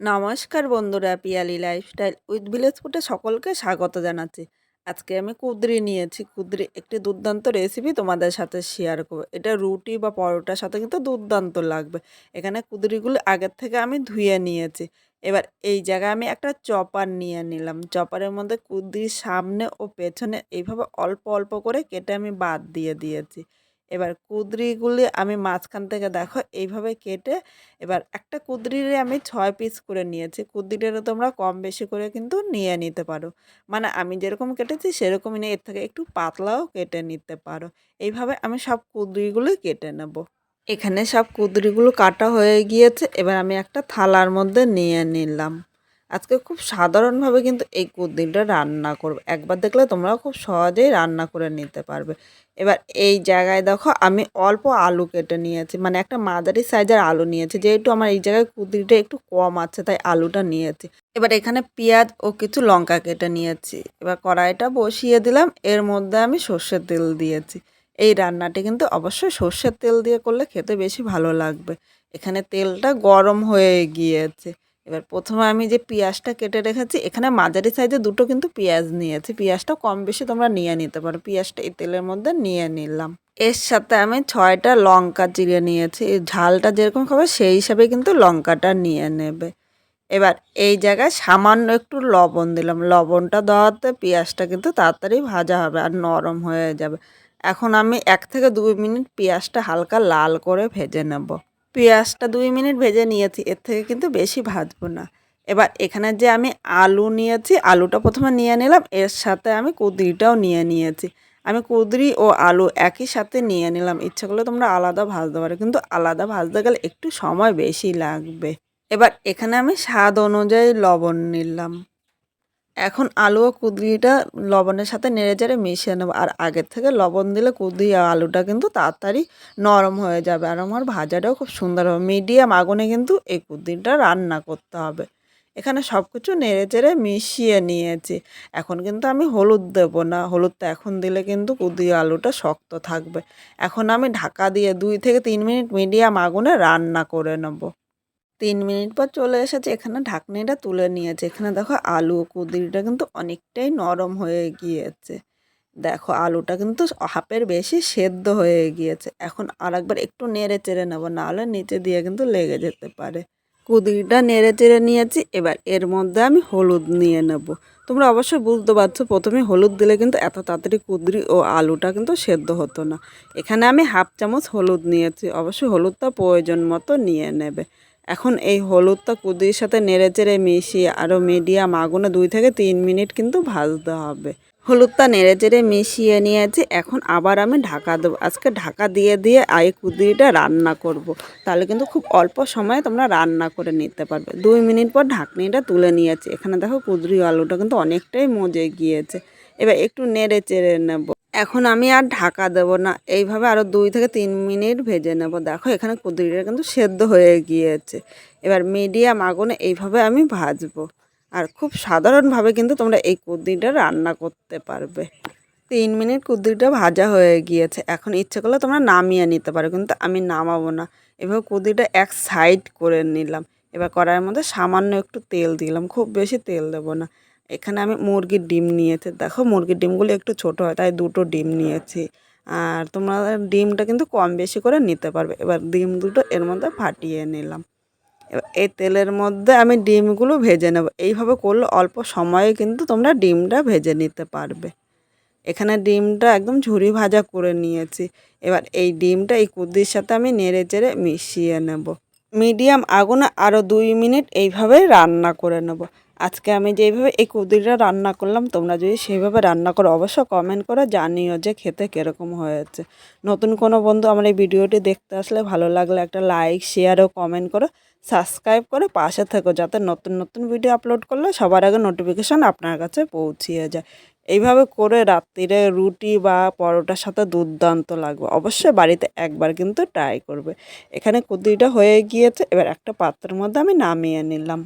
নমস্কার বন্ধুরা, Piyali lifestyle with village ফুটে সকলকে স্বাগত জানাচ্ছি। আজকে আমি কুদরি নিয়েছি। কুদরি একটি দুর্দান্ত রেসিপি তোমাদের সাথে শেয়ার করব। এটা রুটি বা পরোটার সাথে কিন্তু দুর্দান্ত লাগবে। এখানে কুদরিগুলো আগের থেকে আমি ধুয়ে নিয়েছি। এবার এই জায়গায় আমি একটা চপার নিয়ে নিলাম। চপারের মধ্যে কুদরির সামনে ও পেছনে এইভাবে অল্প অল্প করে কেটে আমি বাদ দিয়ে দিয়েছি। এবার কুদরিগুলি আমি মাঝখান থেকে দেখো এইভাবে কেটে এবার একটা কুদরিরে আমি ছয় পিস করে নিয়েছি। কুদরিটা তোমরা কম বেশি করে কিন্তু নিয়ে নিতে পারো। মানে আমি যেরকম কেটেছি সেরকমই নিয়ে এর থেকে একটু পাতলাও কেটে নিতে পারো। এইভাবে আমি সব কুদরিগুলো কেটে নেব। এখানে সব কুদরিগুলো কাটা হয়ে গিয়েছে। এবার আমি একটা থালার মধ্যে নিয়ে নিলাম। আজকে খুব সাধারণভাবে কিন্তু এই কুদরিটা রান্না করবে। একবার দেখলে তোমরা খুব সহজেই রান্না করে নিতে পারবে। এবার এই জায়গায় দেখো, আমি অল্প আলু কেটে নিয়েছি। মানে একটা মাঝারি সাইজের আলু নিয়েছি, যেহেতু আমার এই জায়গায় কুদরিটা একটু কম আছে, তাই আলুটা নিয়েছি। এবার এখানে পেঁয়াজ ও কিছু লঙ্কা কেটে নিয়েছি। এবার কড়াইটা বসিয়ে দিলাম, এর মধ্যে আমি সর্ষের তেল দিয়েছি। এই রান্নাটি কিন্তু অবশ্যই সর্ষের তেল দিয়ে করলে খেতে বেশি ভালো লাগবে। এখানে তেলটা গরম হয়ে গিয়েছে। এবার প্রথমে আমি যে পেঁয়াজটা কেটে রেখেছি, এখানে মাঝারি সাইজে দুটো কিন্তু পেঁয়াজ নিয়েছি। পেঁয়াজটা কম বেশি তোমরা নিয়ে নিতে পারো। পেঁয়াজটা এই তেলের মধ্যে নিয়ে নিলাম। এর সাথে আমি ছয়টা লঙ্কা চিড়ে নিয়েছি। ঝালটা যেরকম খাবে সেই হিসাবে কিন্তু লঙ্কাটা নিয়ে নেবে। এবার এই জায়গায় সামান্য একটু লবণ দিলাম। লবণটা দেওয়াতে পেঁয়াজটা কিন্তু তাড়াতাড়ি ভাজা হবে আর নরম হয়ে যাবে। এখন আমি এক থেকে দুই মিনিট পেঁয়াজটা হালকা লাল করে ভেজে নেব। পেঁয়াজটা দুই মিনিট ভেজে নিয়েছি, এর থেকে কিন্তু বেশি ভাজবো না। এবার এখানে যে আমি আলু নিয়েছি, আলুটা প্রথমে নিয়ে নিলাম, এর সাথে আমি কুদরিটাও নিয়ে নিয়েছি। আমি কুদরি ও আলু একই সাথে নিয়ে নিলাম, ইচ্ছা করলে তোমরা আলাদা ভাজতে পারো, কিন্তু আলাদা ভাজতে গেলে একটু সময় বেশি লাগবে। এবার এখানে আমি স্বাদ অনুযায়ী লবণ নিলাম। এখন আলু ও কুদরিটা লবণের সাথে নেড়ে চেড়ে মিশিয়ে নেব। আর আগের থেকে লবণ দিলে কুদরি আর আলুটা কিন্তু তাড়াতাড়ি নরম হয়ে যাবে। আর আমার ভাজাটাও খুব সুন্দর হবে। মিডিয়াম আগুনে কিন্তু এই কুদরিটা রান্না করতে হবে। এখানে সব কিছু নেড়ে চেড়ে মিশিয়ে নিয়েছি। এখন কিন্তু আমি হলুদ দেব না। হলুদটা এখন দিলে কিন্তু কুদি আলুটা শক্ত থাকবে। এখন আমি ঢাকা দিয়ে দুই থেকে তিন মিনিট মিডিয়াম আগুনে রান্না করে নেব। তিন মিনিট পর চলে এসেছে, এখানে ঢাকনিটা তুলে নিয়েছে। এখানে দেখো আলু কুদিরিটা কিন্তু অনেকটাই নরম হয়ে গিয়েছে। দেখো আলুটা কিন্তু হাফের বেশি সেদ্ধ হয়ে গিয়েছে। এখন আর একবার একটু নেড়ে চেড়ে নেব, নাহলে নিচে দিয়ে কিন্তু লেগে যেতে পারে। কুদিরিটা নেড়ে চেড়ে নিয়েছি, এবার এর মধ্যে আমি হলুদ নিয়ে নেব। তোমরা অবশ্যই বুঝতে পারছ, প্রথমে হলুদ দিলে কিন্তু এত তাড়াতাড়ি কুদরি ও আলুটা কিন্তু সেদ্ধ হতো না। এখানে আমি হাফ চামচ হলুদ নিয়েছি অবশ্যই হলুদটা প্রয়োজন মতো নিয়ে নেবে। এখন এই হলুদটা কুদির সাথে নেড়ে চেড়ে মিশিয়ে আরও মিডিয়াম আগুনে দুই থেকে তিন মিনিট কিন্তু ভাজতে হবে। হলুদটা নেড়ে চেড়ে মিশিয়ে নিয়েছি, এখন আবার আমি ঢাকা দেবো। আজকে ঢাকা দিয়ে দিয়ে এই কুদিরিটা রান্না করব। তাহলে কিন্তু খুব অল্প সময়ে তোমরা রান্না করে নিতে পারবে। দুই মিনিট পর ঢাকনিটা তুলে নিয়েছি। এখানে দেখো কুদরি আলুটা কিন্তু অনেকটাই মজে গিয়েছে। এবার একটু নেড়ে চেড়ে নেব। এখন আমি আর ঢাকা দেবো না। এইভাবে আরও দুই থেকে তিন মিনিট ভেজে নেব। দেখো, এখানে কুদরিটা কিন্তু সেদ্ধ হয়ে গিয়েছে। এবার মিডিয়াম আগুনে এইভাবে আমি ভাজবো। আর খুব সাধারণভাবে কিন্তু তোমরা এই কুদরিটা রান্না করতে পারবে। তিন মিনিট কুদরিটা ভাজা হয়ে গিয়েছে। এখন ইচ্ছে করলে তোমরা নামিয়ে নিতে পারো, কিন্তু আমি নামাবো না। এভাবে কুদরিটা এক সাইড করে নিলাম। এবার কড়াইয়ের মধ্যে সামান্য একটু তেল দিলাম। খুব বেশি তেল দেবো না। এখানে আমি মুরগির ডিম নিয়েছি। দেখো মুরগির ডিমগুলো একটু ছোট হয়, তাই দুটো ডিম নিয়েছি। আর তোমরা ডিমটা কিন্তু কম বেশি করে নিতে পারবে। এবার ডিম দুটো এর মধ্যে ফাটিয়ে নিলাম। এবার এই তেলের মধ্যে আমি ডিমগুলো ভেজে নেব। এইভাবে করলে অল্প সময়ে কিন্তু তোমরা ডিমটা ভেজে নিতে পারবে। এখানে ডিমটা একদম ঝুরি ভাজা করে নিয়েছি। এবার এই ডিমটা এই কুদির সাথে আমি নেড়ে চেড়ে মিশিয়ে নেব। মিডিয়াম আগুনে আরও দুই মিনিট এইভাবেই রান্না করে নেব। আজকে আমি যেইভাবে এই কুদিটা রান্না করলাম, তোমরা যদি সেইভাবে রান্না করো অবশ্য কমেন্ট করে জানিও যে খেতে কীরকম হয়েছে। নতুন কোনো বন্ধু আমার এই ভিডিওটি দেখতে আসলে ভালো লাগলে একটা লাইক শেয়ার ও কমেন্ট করো সাবস্ক্রাইব করে পাশে থেকো যাতে নতুন নতুন ভিডিও আপলোড করলে সবার আগে নোটিফিকেশান আপনার কাছে পৌঁছিয়ে যায়। এইভাবে করে রাত্রিরে রুটি বা পরোটার সাথে দুর্দান্ত লাগবে। অবশ্যই বাড়িতে একবার কিন্তু ট্রাই করবে। এখানে কুদিটা হয়ে গিয়েছে, এবার একটা পাত্রের মধ্যে আমি নামিয়ে নিলাম।